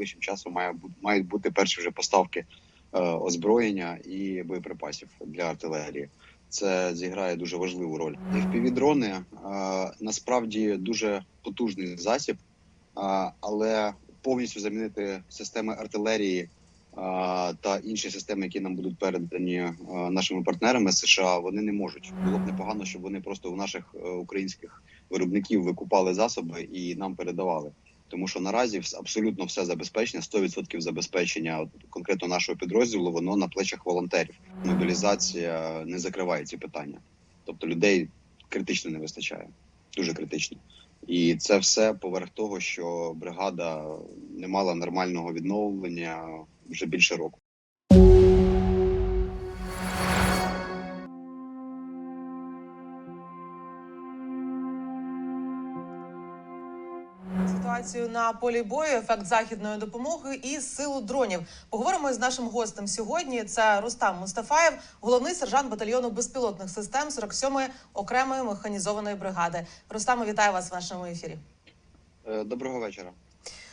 найближчим часом має мають бути перші вже поставки е, озброєння і боєприпасів для артилерії. Це зіграє дуже важливу роль. FPV-дрони е, насправді дуже потужний засіб, е, але повністю замінити системи артилерії та інші системи, які нам будуть передані нашими партнерами США, вони не можуть. Було б непогано, щоб вони просто у наших українських виробників викупали засоби і нам передавали. Тому що наразі абсолютно все забезпечення, 100% забезпечення конкретно нашого підрозділу, воно на плечах волонтерів. Мобілізація не закриває ці питання. Тобто людей критично не вистачає, дуже критично. І це все поверх того, що бригада не мала нормального відновлення вже більше року. Ситуацію на полі бою, ефект західної допомоги і силу дронів. Поговоримо з нашим гостем сьогодні. Це Рустам Мустафаєв, головний сержант батальйону безпілотних систем 47-ї окремої механізованої бригади. Рустаме, вітаю вас в нашому ефірі. Е, Доброго вечора.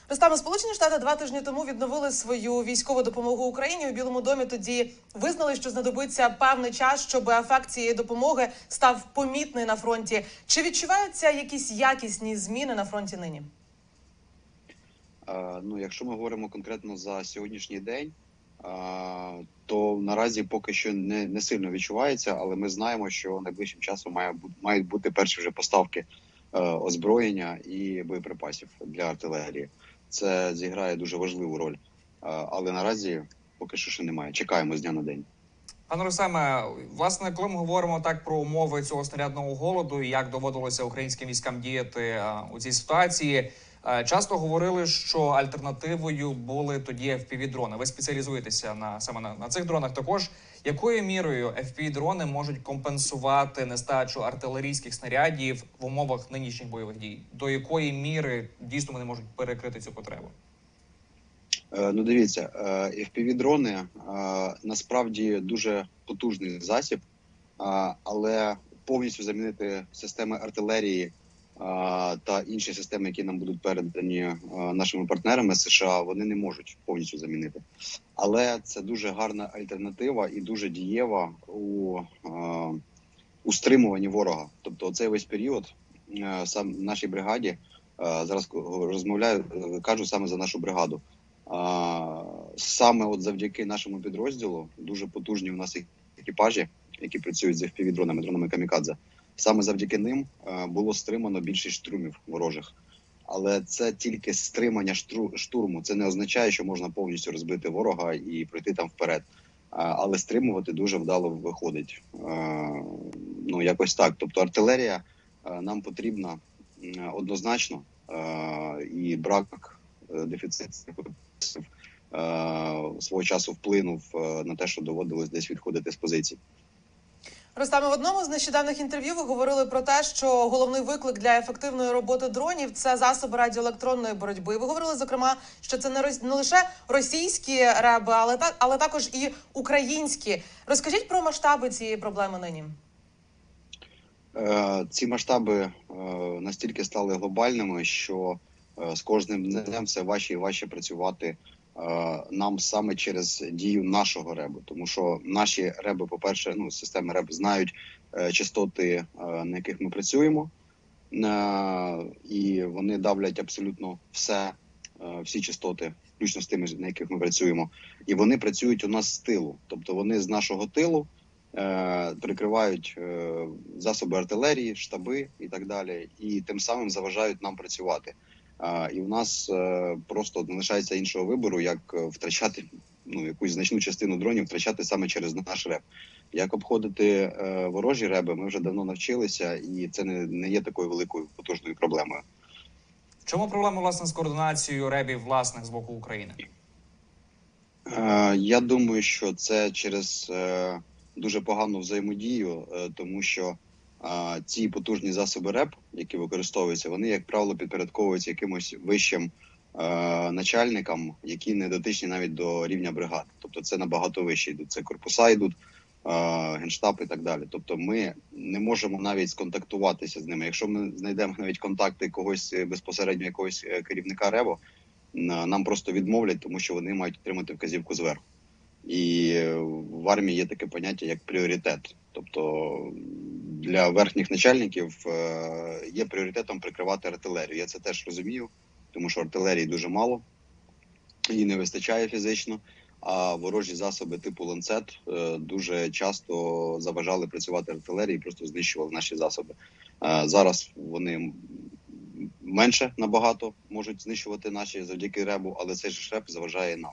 Рустаме, Сполучені Штати два тижні тому відновили свою військову допомогу Україні у Білому домі. Тоді визнали, що знадобиться певний час, щоб ефект цієї допомоги став помітний на фронті. Чи відчуваються якісь якісні зміни на фронті нині? Ну, якщо ми говоримо конкретно за сьогоднішній день, то наразі поки що не, не сильно відчувається, але ми знаємо, що найближчим часом має мають бути перші вже поставки е, озброєння і боєприпасів для артилерії. Це зіграє дуже важливу роль. Але наразі поки що ще немає. Чекаємо з дня на день. Пане Русеме, власне, коли ми говоримо так про умови цього снарядного голоду і як доводилося українським військам діяти е, у цій ситуації, часто говорили, що альтернативою були тоді FPV-дрони. Ви спеціалізуєтеся на саме на, на цих дронах. Також якою мірою FPV-дрони можуть компенсувати нестачу артилерійських снарядів в умовах нинішніх бойових дій? До якої міри дійсно вони можуть перекрити цю потребу? Е, Ну, дивіться, е, насправді дуже потужний засіб, е, але повністю замінити системи артилерії е, та інші системи, які нам будуть передані е, нашими партнерами США, вони не можуть повністю замінити. Але це дуже гарна альтернатива і дуже дієва у, е, у стримуванні ворога. Тобто, цей весь період е, сам в нашій бригаді зараз розмовляю, кажу саме за нашу бригаду. Саме от завдяки нашому підрозділу дуже потужні у нас екіпажі, які працюють з FPV-дронами, дронами камікадзе. Саме завдяки ним е, було стримано більшість штурмів ворожих. Але це тільки стримання штурму. Це не означає, що можна повністю розбити ворога і пройти там вперед. Але стримувати дуже вдало виходить. Е, Ну якось так. Тобто артилерія е, нам потрібна однозначно, Е, і брак е, дефіцит е, свого часу вплинув е, на те, що доводилось десь відходити з позицій. Ростаме, в одному з нещодавних інтерв'ю ви говорили про те, що головний виклик для ефективної роботи дронів це засоби радіоелектронної боротьби. Ви говорили зокрема, що це не рос- не лише російські реби, але так, але також і українські. Розкажіть про масштаби цієї проблеми нині. Е, Ці масштаби е, настільки стали глобальними, що е, з кожним днем все важче і важче працювати нам саме через дію нашого ребу. Тому що наші реби, по-перше, ну системи реб знають е, частоти, е, на яких ми працюємо, Е, і вони давлять абсолютно все, е, всі частоти, включно з тими, на яких ми працюємо. І вони працюють у нас з тилу, тобто вони з нашого тилу е, прикривають е, засоби артилерії, штаби і так далі, і тим самим заважають нам працювати. І в нас е, просто не лишається іншого вибору, як е, втрачати ну якусь значну частину дронів, втрачати саме через наш реп. Як обходити е, ворожі реби, ми вже давно навчилися, і це не, не є такою великою потужною проблемою. Чому проблема власне з координацією ребів власних з боку України? Я думаю, що це через дуже погану взаємодію, тому що е, ці потужні засоби РЕП, які використовуються, вони, як правило, підпорядковуються якимось вищим е, начальникам, які не дотичні навіть до рівня бригад. Тобто це набагато вище йдуть. Це корпуса йдуть, е, генштаб і так далі. Тобто, ми не можемо навіть сконтактуватися з ними. Якщо ми знайдемо навіть контакти когось е, безпосередньо якогось е, керівника РЕБО, нам просто відмовлять, тому що вони мають отримати вказівку зверху. І е, в армії є таке поняття як пріоритет. Тобто для верхніх начальників е, є пріоритетом прикривати артилерію. Я це теж розумію, тому що артилерії дуже мало, її не вистачає фізично. А ворожі засоби типу ланцет е, дуже часто заважали працювати артилерії, просто знищували наші засоби. Е, Зараз вони менше набагато можуть знищувати наші завдяки ребу, але цей же реб заважає нам.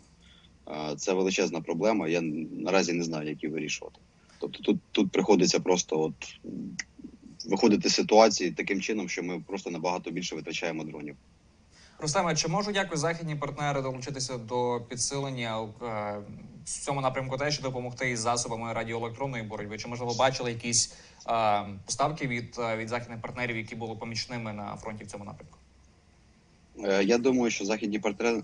Це величезна проблема. Я наразі не знаю, як її вирішувати. Тобто тут, тут приходиться просто от виходити з ситуації таким чином, що ми просто набагато більше витрачаємо дронів. Рустаме, чи можуть якось західні партнери долучитися до підсилення е, в цьому напрямку теж допомогти із засобами радіоелектронної боротьби? Чи можливо бачили якісь е, поставки від, е, від західних партнерів, які були помічними на фронті в цьому напрямку? Я думаю, що західні партнери,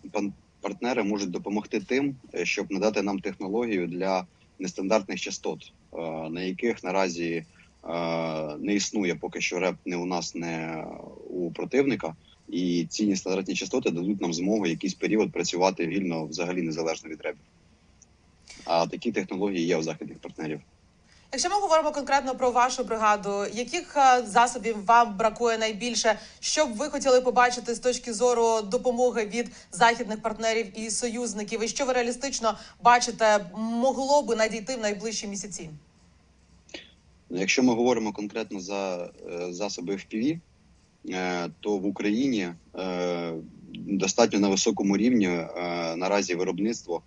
партнери можуть допомогти тим, щоб надати нам технологію для нестандартних частот, на яких наразі е, не існує поки що реп не у нас, не у противника. І ці нестандартні частоти дадуть нам змогу якийсь період працювати вільно, взагалі незалежно від репів. А такі технології є у західних партнерів. Якщо ми говоримо конкретно про вашу бригаду, яких е, засобів вам бракує найбільше? Що б ви хотіли побачити з точки зору допомоги від західних партнерів і союзників? І що ви реалістично бачите, могло би надійти в найближчі місяці? Ну, Якщо ми говоримо конкретно за е, засоби FPV, е, то в Україні достатньо на високому рівні наразі виробництво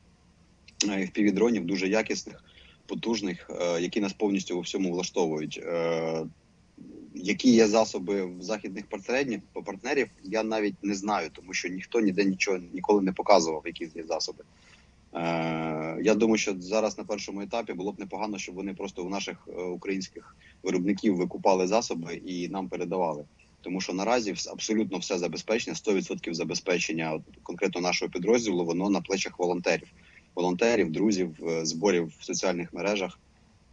е, FPV-дронів дуже якісних, потужних, е, які нас повністю у всьому влаштовують. Е, Які є засоби в західних партнерів, я навіть не знаю, тому що ніхто ніде нічого ніколи не показував, які є засоби. Е, я думаю, що зараз на першому етапі було б непогано, щоб вони просто у наших українських виробників викупали засоби і нам передавали. Тому що наразі абсолютно все забезпечення, 100% забезпечення от, конкретно нашого підрозділу, воно на плечах волонтерів, волонтерів, друзів, е, зборів в соціальних мережах.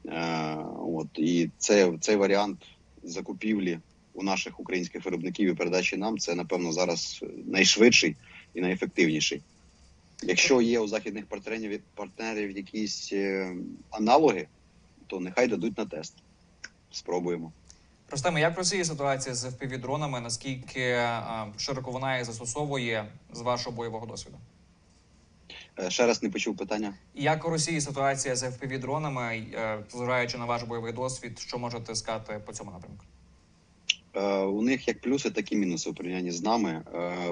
Е, от і це, цей варіант закупівлі у наших українських виробників і передачі нам це напевно зараз найшвидший і найефективніший. Якщо є у західних партнерів, партнерів якісь е, аналоги, то нехай дадуть на тест. Спробуємо. Рустаме, як в Росії ситуація з FPV-дронами? Наскільки широко вона їх застосовує з вашого бойового досвіду? Е, Ще раз не почув питання. Як у Росії ситуація з FPV-дронами, е, зважаючи на ваш бойовий досвід, що можете сказати по цьому напрямку? Е, у них як плюси, так і мінуси у порівнянні з нами.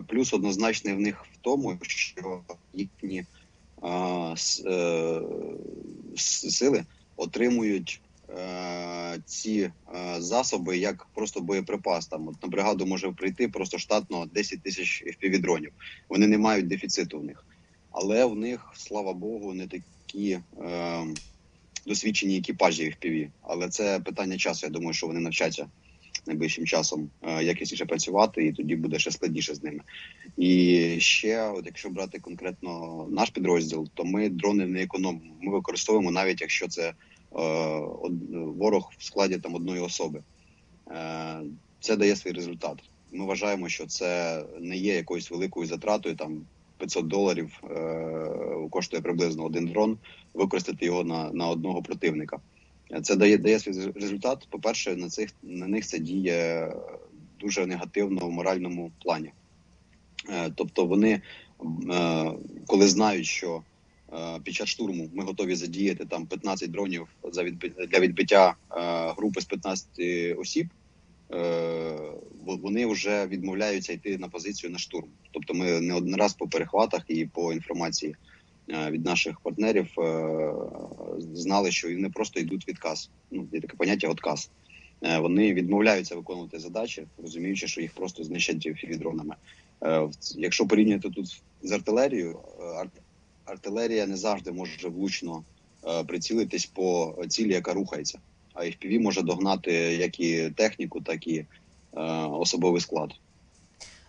Плюс однозначний в них в тому, що їхні сили отримують ці засоби як просто боєприпас. Там от на бригаду може прийти просто штатно 10 тисяч FPV-дронів. Вони не мають дефіциту в них. Але в них, слава Богу, не такі е, досвідчені екіпажі FPV. Але це питання часу. Я думаю, що вони навчаться найближчим часом е, якісніше працювати, і тоді буде ще складніше з ними. І ще, от якщо брати конкретно наш підрозділ, то ми дрони не економимо. Ми використовуємо навіть якщо це е, ворог в складі там одної особи. Е, це дає свій результат. Ми вважаємо, що це не є якоюсь великою затратою. Там 500 доларів е, коштує приблизно один дрон, використати його на, на одного противника. Це дає дає свій результат. По-перше, на цих на них це діє дуже негативно в моральному плані. Е, Тобто вони, е, коли знають, що під час штурму ми готові задіяти там 15 дронів за відби- для відбиття групи з 15 осіб, вони вже відмовляються йти на позицію на штурм. Тобто, ми не один раз по перехватах і по інформації е, від наших партнерів е, знали, що вони просто йдуть відказ. Ну є таке поняття отказ. Е, Вони відмовляються виконувати задачі, розуміючи, що їх просто знищать фівідронами. Е, Якщо порівняти тут з артилерією, е, арт- артилерія не завжди може влучно е, прицілитись по цілі, яка рухається. А FPV може догнати як і техніку, так і е, особовий склад.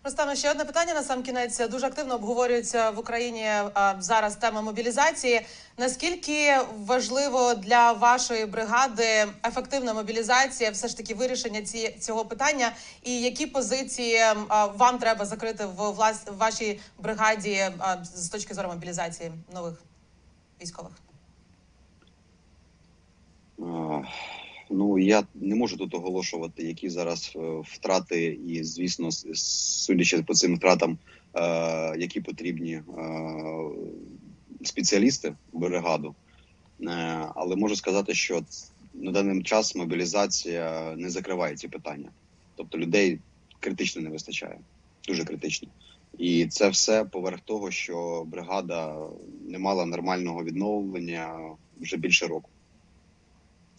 Ростаме, ще одне питання на сам кінець. Дуже активно обговорюється в Україні а, зараз тема мобілізації. Наскільки важливо для вашої бригади ефективна мобілізація, все ж таки вирішення ці, цього питання, і які позиції а, вам треба закрити в влас, в вашій бригаді а, з точки зору мобілізації нових військових? Ну я не можу тут оголошувати, які зараз е, втрати, і звісно, судячи по цим втратам, е, які потрібні е, спеціалісти бригаду. Але можу сказати, що на даний час мобілізація не закриває ці питання, тобто людей критично не вистачає, дуже критично. І це все поверх того, що бригада не мала нормального відновлення вже більше року.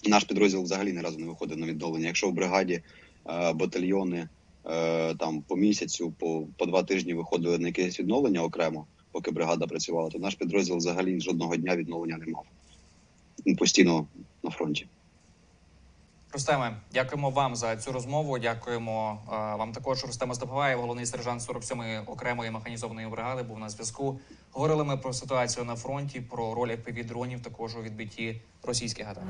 Наш підрозділ взагалі ні разу не виходив на відновлення. Якщо в бригаді е, батальйони е, там по місяцю, по, по два тижні виходили на якесь відновлення окремо, поки бригада працювала, то наш підрозділ взагалі жодного дня відновлення не мав. Постійно на фронті. Рустеме, дякуємо вам за цю розмову. Дякуємо е, вам також. Рустема Остаповаєв, головний сержант 47-ї окремої механізованої бригади, був на зв'язку. Говорили ми про ситуацію на фронті, про роль FPV-дронів також у відбитті російських атак.